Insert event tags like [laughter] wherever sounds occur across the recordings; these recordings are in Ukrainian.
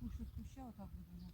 Кушать куща, отак буде.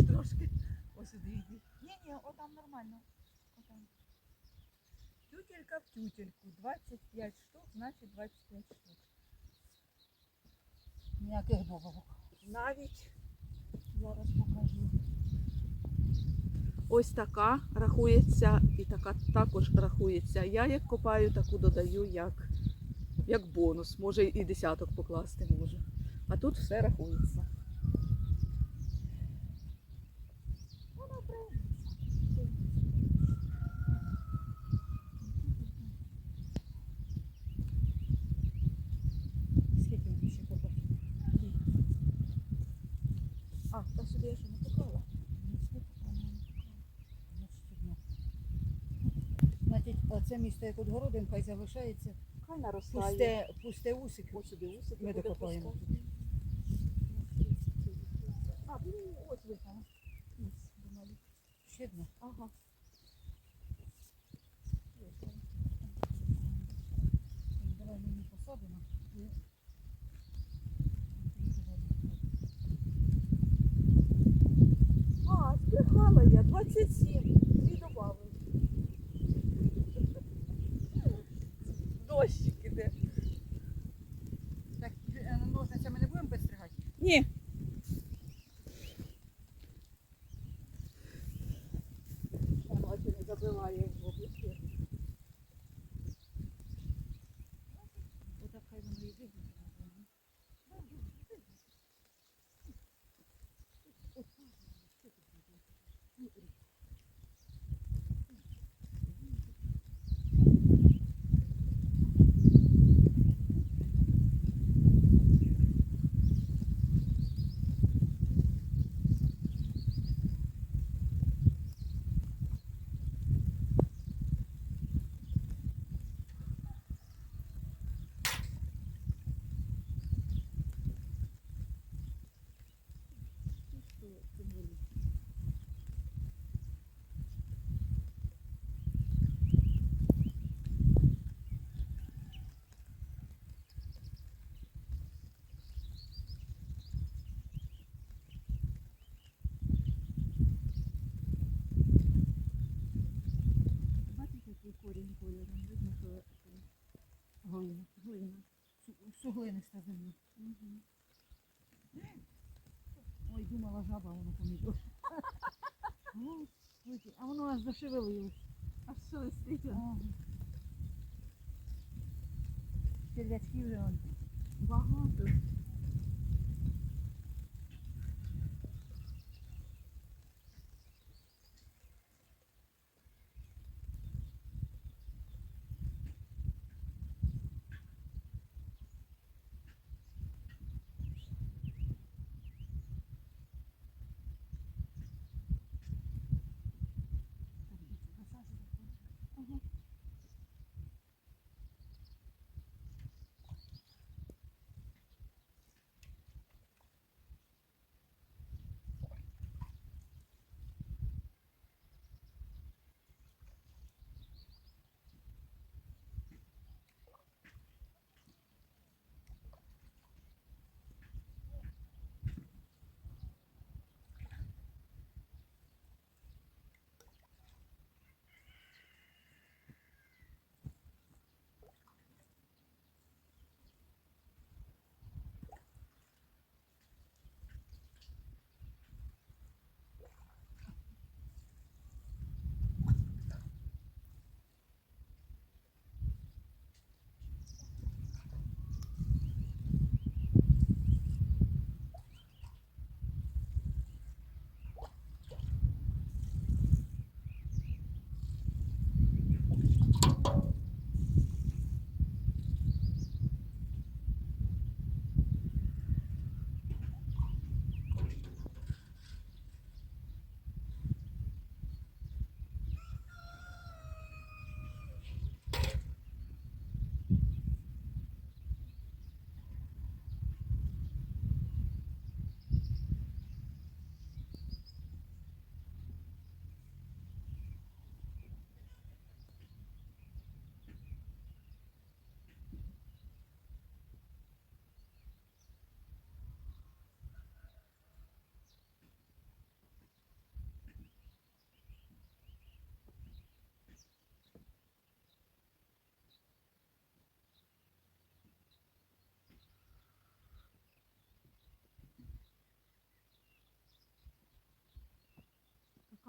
Зужуєш трошки. Ось сюди йди. Ні, ні, отам нормально. Отам. Тютелька в тютельку. 25 штук, значить 25 штук. Ніяких добавок. Навіть Зараз покажу. ось така рахується і така також рахується. Я як копаю, таку додаю як, як бонус. Може і десяток покласти можу. А тут все рахується. Вона прийметься. Скільки мені ще копати? А, та сюди я ще не поклала. Ну, скільки вона не поклала? Значить, одна. Значить, оце місто як от городин, хай залишається. Хай наростає. Пусте, пусте усики. Ось сюди усики Ми буде докопаємо. пускати. А, ну, ось. Ось, думаю. Ще одна. Ага. Давай ми її посадимо. А, збрехала я, 27. Дві добавили. Дощик іде. Так, е, ножницями не будемо підстригати? Ні. Бачу, не забиває в обличчя. Отак хай воно і вийде. Бачите, який корінь кольором? Видно, що це глина. Глина. Су- Суглиниста земля. Ой, думала жаба, воно помідор. [laughs] А воно аж зашевелилось. Аж листить? Черв'ячки вже он. Багато.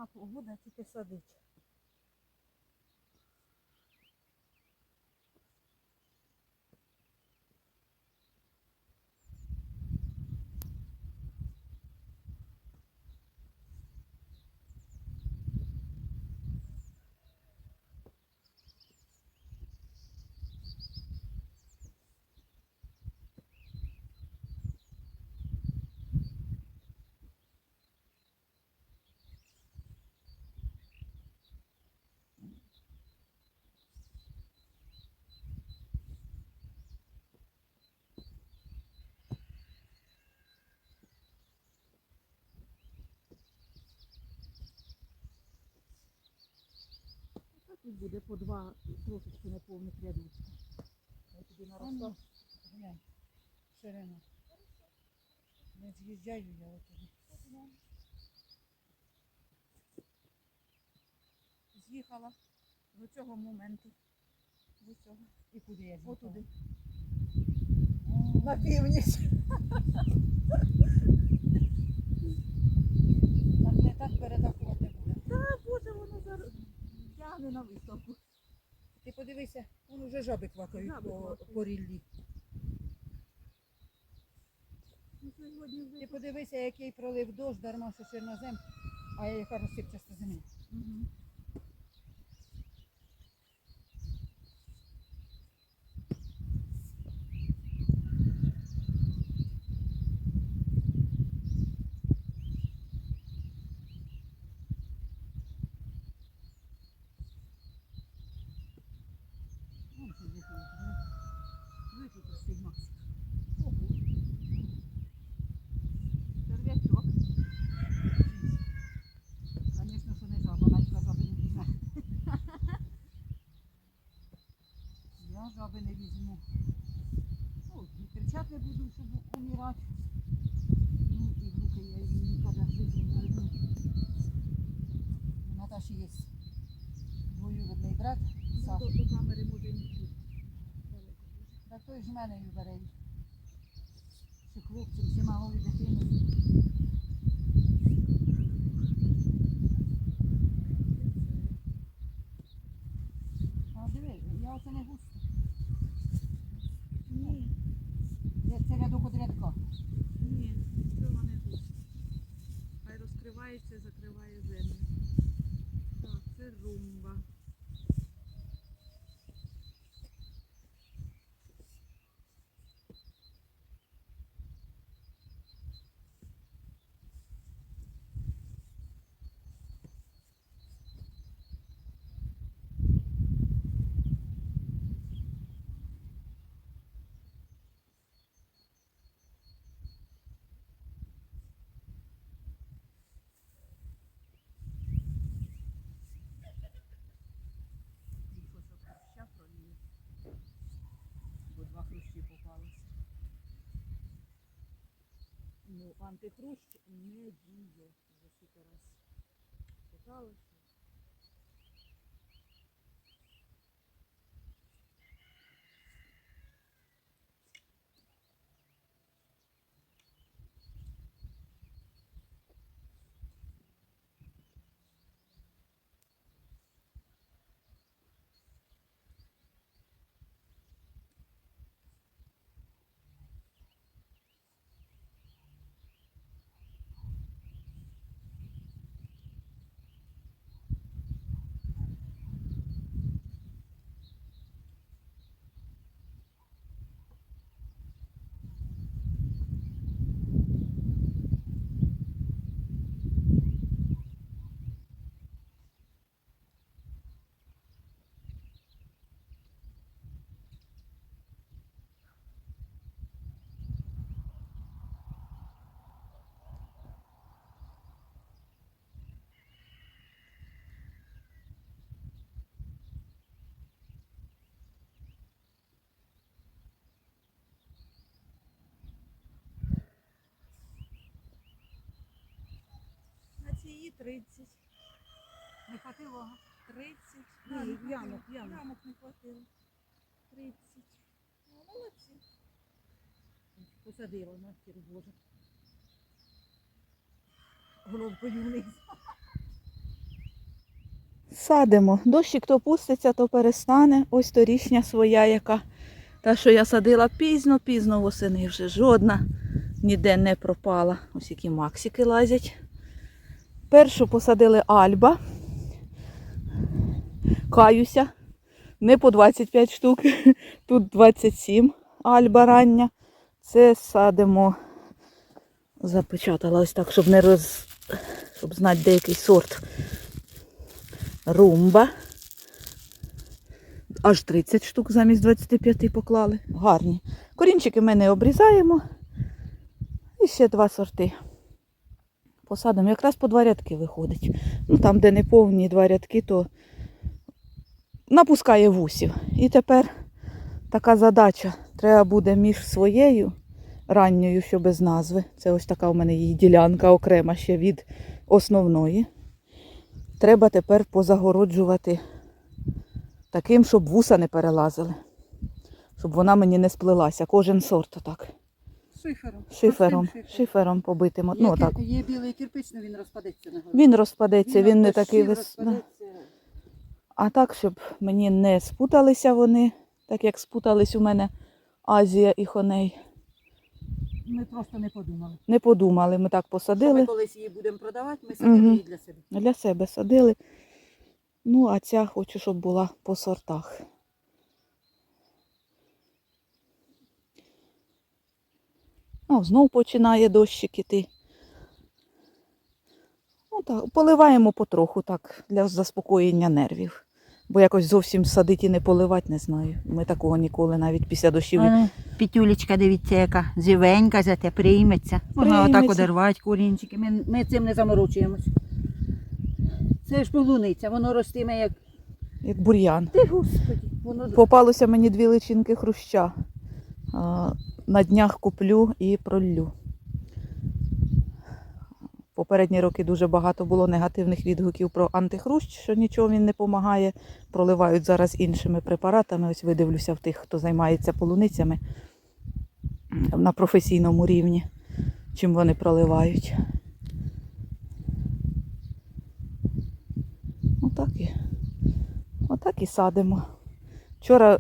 Така погода, тільки садить. І буде по два трошечки неповних рядочка. Я тобі наросла. Глянь, ширина. Не з'їжджаю я отуди. З'їхала до цього моменту. До цього. І куди я з'їхала? Отуди. На північ. Так не так перетакувати буде. Та боже, воно зараз тягне на виставку. Ти подивися, вон уже жаби квакають Жаби по, квакають. по ріллі. Ну, сьогодні вже Ти подивися, який пролив дощ, дарма що чорнозем, а яка розсипчаста земля. Мгм. Вон що виховує. Виховує простий Максик. Ого. Черв'ячок. Звісно, що не жаба, навіть жаби не візьме. Я жаби не візьму. Ну, кричати буду, щоб умирати. Ну, і в руки я її ніколи в житті не візьму. У Наташі є двоюродний брат, Саша. до камери може не. Так той ж мене і бере. Чи хлопцем, чи малою дитиною. А диви, я оце не густо. Ні, Це- Це рядок од рядка. ні, цього не густо. Хай розкривається, закриває землю. Так, це румба. Тихо, щоб хруща проліє. Бо два хрущі. Ну, антитрущ не діє. Вже скільки раз питалася. Цій 30. Не хватило? 30. Ні, не ямок, ямок. Ямок не хватило. 30. Ну, молодці. Посадила на матір Боже. Головкою вниз. Садимо. Дощик то пуститься, то перестане. Ось торішня своя, яка. Та, що я садила пізно-пізно восени вже жодна ніде не пропала. Ось які максики лазять. Першу посадили Альба. Каюся. Не по 25 штук, [laughs] тут 27 Альба рання. Це садимо. Запечатала ось так, щоб не роз. щоб знати деякий сорт. Румба. Аж 30 штук замість 25 поклали. Гарні. Корінчики ми не обрізаємо. І ще два сорти. Посадимо. Якраз по два рядки виходить. Ну там, де не повні два рядки, то напускає вусів. І тепер така задача. Треба буде між своєю ранньою, що без назви. Це ось така у мене її ділянка окрема ще від основної. Треба тепер позагороджувати таким, щоб вуса не перелазили. Щоб вона мені не сплелася. Кожен сорт отак. Шифером. Шифером, Простим шифером. побитим. Є, Ну, так. є білий кирпич, але він розпадеться на голові. Він розпадеться, він, не такий вис... да. А так, щоб мені не спуталися вони, так як спутались у мене Азія і Хоней. Ми просто не подумали. Не подумали, ми так Що ми посадили. колись її будемо продавати, ми садили Мгм. її для себе. Для себе садили. Ну, а ця хочу, щоб була по сортах. О, знов починає дощик іти. Ну, так, поливаємо потроху так, для заспокоєння нервів. Бо якось зовсім садити і не поливати, не знаю. Ми такого ніколи навіть після дощів. ну, Пітюлечка, дивіться, яка живенька, зате прийметься. Можна отак одервати корінчики. Ми, ми цим не заморочуємось. Це ж полуниця, воно ростиме як. Як бур'ян. Ти господи, воно Попалося мені дві личинки хруща. А, На днях куплю і проллю. Попередні роки дуже багато було негативних відгуків про антихрущ, що нічого він не допомагає. Проливають зараз іншими препаратами. Ось видивлюся в тих, хто займається полуницями на професійному рівні, чим вони проливають. Отак і, отак і садимо. Вчора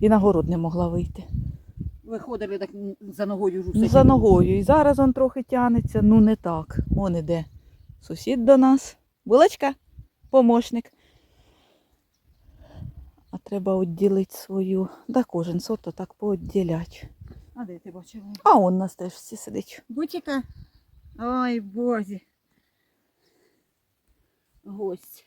і на город не могла вийти. Виходили так за ногою Ну, за ногою. І зараз он трохи тянеться, ну не так. Он іде сусід до нас. Булочка, помощник. А треба відділити свою. Да кожен сорт отак поодділять. А де ти бачила? А он нас теж всі сидить. Бутіка. Ой, бозі. Гость.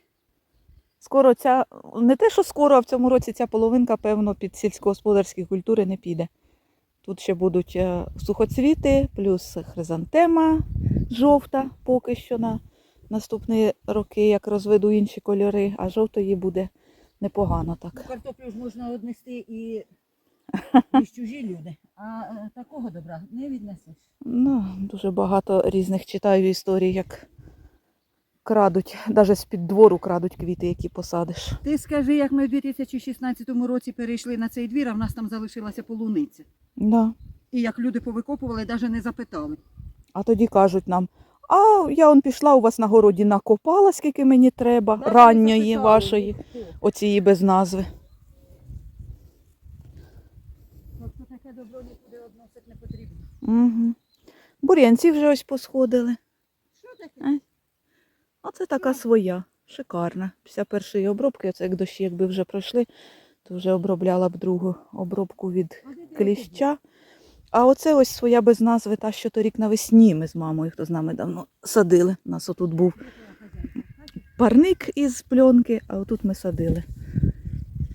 Скоро ця, не те, що скоро, а в цьому році ця половинка, певно, під сільськогосподарські культури не піде. Тут ще будуть е, сухоцвіти, плюс хризантема жовта поки що на наступні роки, як розведу інші кольори, а жовтої буде непогано Ну, так. картоплю ж можна однести і [laughs] між чужі люди. А е, такого добра не віднесеш. Ну, дуже багато різних читаю історій, як крадуть, навіть з-під двору крадуть квіти, які посадиш. Ти скажи, як ми в 2016 році перейшли на цей двір, а в нас там залишилася полуниця. Да. І як люди повикопували, навіть не запитали. А тоді кажуть нам, а я он пішла у вас на городі накопала, скільки мені треба, Навіть ранньої вашої, оцієї без назви. Тобто таке добро нікуди односити не потрібно. Угу. Бур'янці вже ось посходили. Що таке? А? Оце така своя, шикарна. Після першої обробки, оце як дощі, якби вже пройшли, то вже обробляла б другу обробку від кліща. А оце ось своя без назви, та що торік навесні ми з мамою, хто з нами давно садили. У нас отут був парник із пленки, а отут ми садили.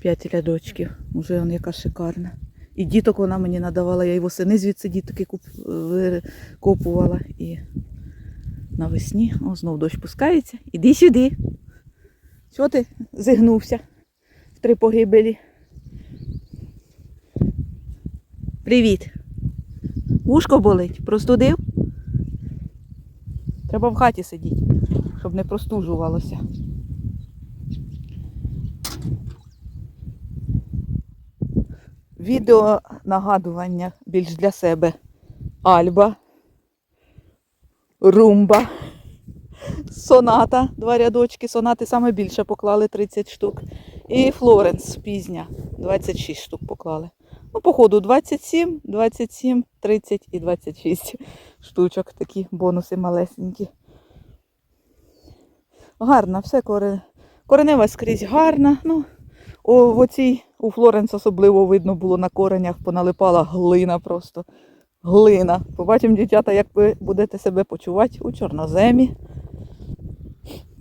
П'ять рядочків. Уже он яка шикарна. І діток вона мені надавала, я й восени звідси дітки куп... викопувала. І навесні, о, знов дощ пускається. Іди сюди. Що ти зігнувся в три погибелі? Привіт. Вушко болить? Простудив? Треба в хаті сидіти, щоб не простужувалося. Відео нагадування більш для себе. Альба, румба, Соната, два рядочки. Сонати саме більше поклали 30 штук. І Флоренс пізня, 26 штук поклали. Ну, походу, 27, 27, 30 і 26 штучок. Такі бонуси малесенькі. Гарна, все коре... коренева скрізь гарна. Ну, о, оцій у Флоренс особливо видно було на коренях, поналипала глина просто. Глина. Побачимо, дівчата, як ви будете себе почувати у чорноземі.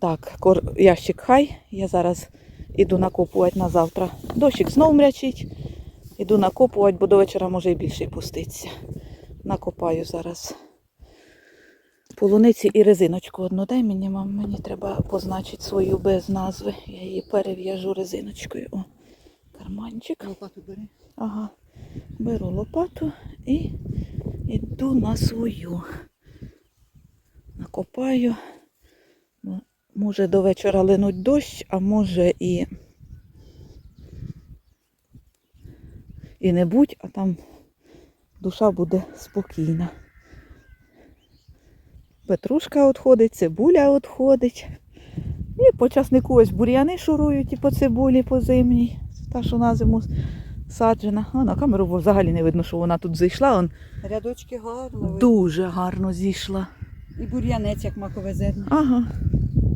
Так, кор... ящик хай. Я зараз іду накопувати на завтра. Дощик знов мрячить. Іду накопувати, бо до вечора може і більше пуститься. Накопаю зараз полуниці і резиночку одну дай мені, мам. Мені треба позначити свою без назви. Я її перев'яжу резиночкою. О, карманчик. Лопату бери. Ага. Беру лопату і йду на свою. Накопаю. Може до вечора линуть дощ, а може і. І не будь, а там душа буде спокійна. Петрушка відходить, цибуля відходить. І по часнику ось бур'яни шурують і по цибулі по зимній. Та, що на зиму саджена. А на камеру взагалі не видно, що вона тут зайшла. Он Рядочки гарно. дуже гарно зійшла. І бур'янець, як макове зерно. Ага.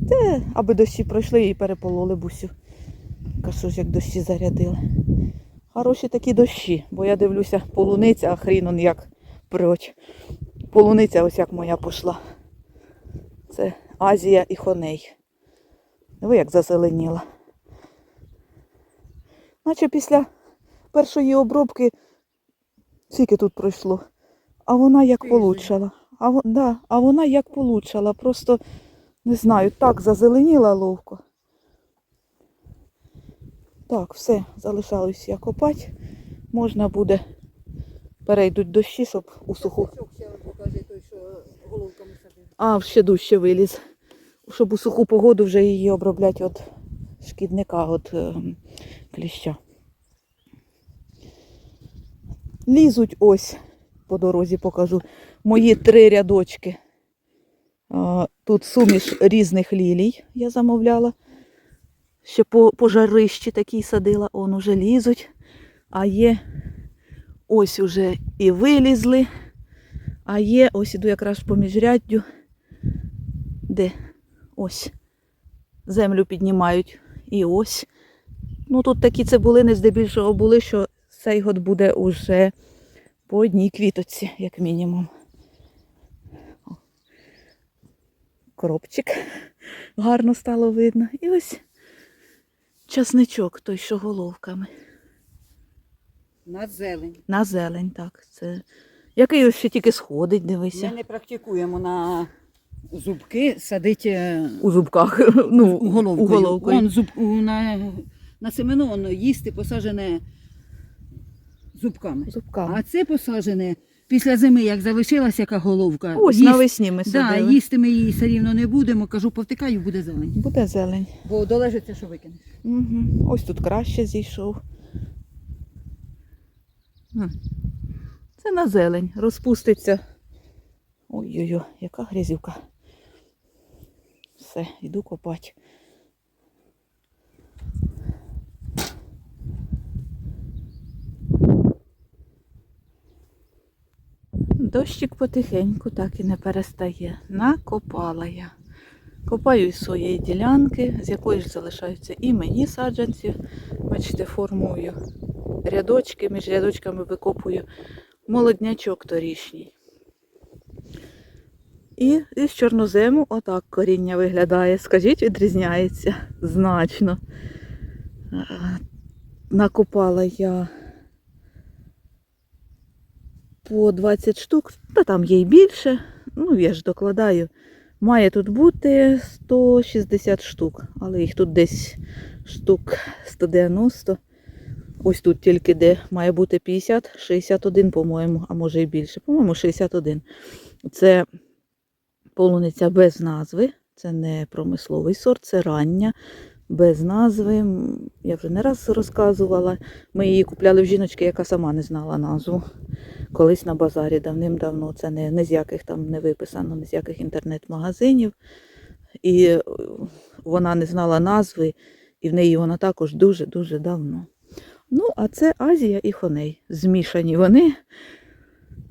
Те, аби дощі пройшли і перепололи бусю. Кажу ж, як дощі зарядили. Хороші такі дощі, бо я дивлюся, полуниця, а хрін он як прочь. Полуниця ось як моя пішла. Це Азія і Хоней. Диви, як зазеленіла. Наче після першої обробки скільки тут пройшло. А вона як получала. А, да, а вона як получала. Просто не знаю, так зазеленіла ловко. Так, все, залишалось я копати. Можна буде. Перейдуть дощі, щоб у суху. А, ще дужче виліз. Щоб у суху погоду вже її оброблять від шкідника, від е, кліща. Лізуть ось, по дорозі покажу, мої три рядочки. Тут суміш різних лілій я замовляла. Ще по, по жарищі такій садила, он уже лізуть. А є ось уже і вилізли. А є, ось іду якраз по міжряддю, де ось землю піднімають. І ось. Ну тут такі цибулини здебільшого були, що цей год буде уже по одній квіточці, як мінімум. Коробчик гарно стало видно. І ось часничок, той, що головками. На зелень. На зелень, так. Це який ось ще тільки сходить, дивися. Ми не практикуємо на зубки садити У зубках. [laughs] Ну, у головку. у головку. Он зуб, на, на семено воно їсти посаджене зубками. Зубками. А це посаджене після зими, як залишилася яка головка. Ось їсть- навесні ми да, садили. їсти ми її все рівно не будемо. Кажу, повтикаю, буде зелень. Буде зелень. Бо долежиться, що викинеш. Угу. Ось тут краще зійшов. М. Це на зелень. Розпуститься. Ой-ой-ой, яка грязюка. Все, йду копати. Дощик потихеньку так і не перестає. Накопала я. Копаю із своєї ділянки, з якої ж залишаються і мені саджанці. Бачите, формую рядочки, між рядочками викопую молоднячок торішній. І із чорнозему отак коріння виглядає. Скажіть, відрізняється значно. Накопала я по 20 штук, та там є й більше. Ну, я ж докладаю. Має тут бути 160 штук, але їх тут десь штук 190. Ось тут тільки де має бути 50, 61, по-моєму, а може і більше. По-моєму, 61. Це полуниця без назви. Це не промисловий сорт, це рання, без назви. Я вже не раз розказувала. Ми її купляли в жіночки, яка сама не знала назву. Колись на базарі давним-давно. Це не, не з яких там не виписано, не з яких інтернет-магазинів. і е, вона не знала назви, і в неї вона також дуже-дуже давно. Ну, а це Азія і Хоней. Змішані вони.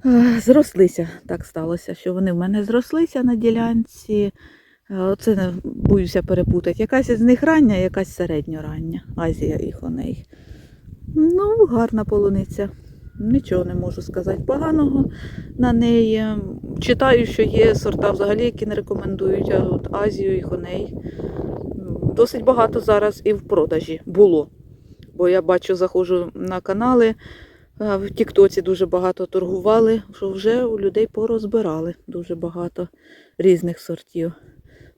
Е, Зрослися, так сталося, що вони в мене зрослися на ділянці. Е, Оце не боюся перепутати. Якась із них рання, якась середньорання. Азія і Хоней. Ну, гарна полуниця. Нічого не можу сказати поганого на неї. Читаю, що є сорта взагалі, які не рекомендують, а от Азію і Хоней. Досить багато зараз і в продажі було. Бо я бачу, заходжу на канали, в Тіктоці дуже багато торгували, що вже у людей порозбирали дуже багато різних сортів.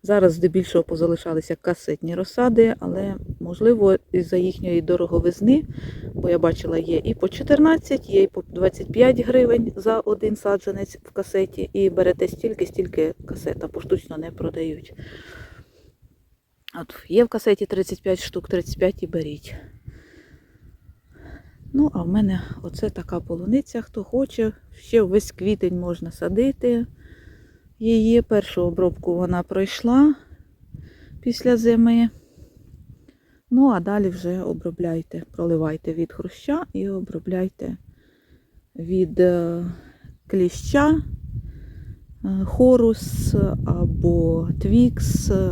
Зараз здебільшого позалишалися касетні розсади, але можливо із-за їхньої дороговизни, бо я бачила, є і по 14, є і по 25 гривень за один саджанець в касеті, і берете стільки, стільки касета, поштучно не продають. От є в касеті 35 штук, 35 і беріть. Ну, а в мене оце така полуниця, хто хоче. Ще весь квітень можна садити. Її першу обробку вона пройшла після зими. Ну, а далі вже обробляйте, проливайте від хруща і обробляйте від е, кліща, е, хорус або твікс, е,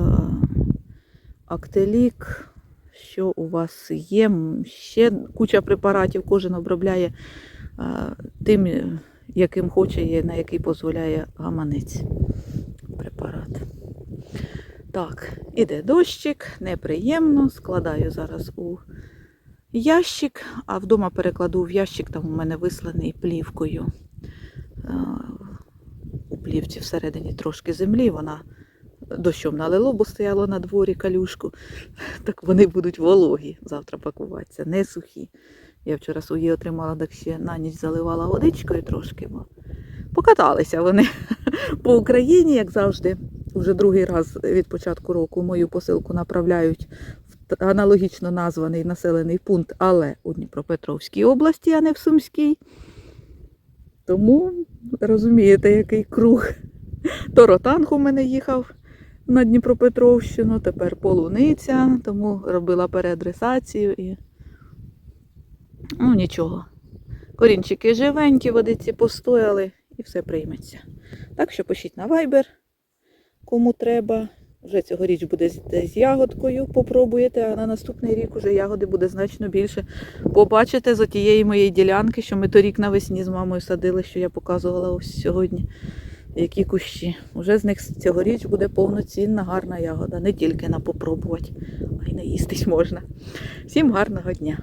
актелік, що у вас є. Ще куча препаратів, кожен обробляє тим, яким хоче, і на який дозволяє гаманець препарат. Так, іде дощик, неприємно. Складаю зараз у ящик, а вдома перекладу в ящик, там у мене висланий плівкою. Е, У плівці всередині трошки землі, вона дощом налило, бо стояло на дворі калюшку. Так вони будуть вологі завтра пакуватися, не сухі. Я вчора свої отримала, так ще на ніч заливала водичкою трошки, бо покаталися вони [laughs] по Україні, як завжди. Вже другий раз від початку року мою посилку направляють в аналогічно названий населений пункт, але у Дніпропетровській області, а не в Сумській. Тому розумієте, який круг. [laughs] То ротанг у мене їхав на Дніпропетровщину, тепер полуниця, тому робила переадресацію і ну нічого. Корінчики живенькі, водиці постояли і все прийметься. Так що пишіть на Viber, кому треба. Вже цьогоріч буде з- ягодкою, попробуєте, а на наступний рік уже ягоди буде значно більше. Побачите з тієї моєї ділянки, що ми торік навесні з мамою садили, що я показувала ось сьогодні. Які кущі. Уже з них цьогоріч буде повноцінна гарна ягода. Не тільки на попробувати, а й наїстись можна. Всім гарного дня!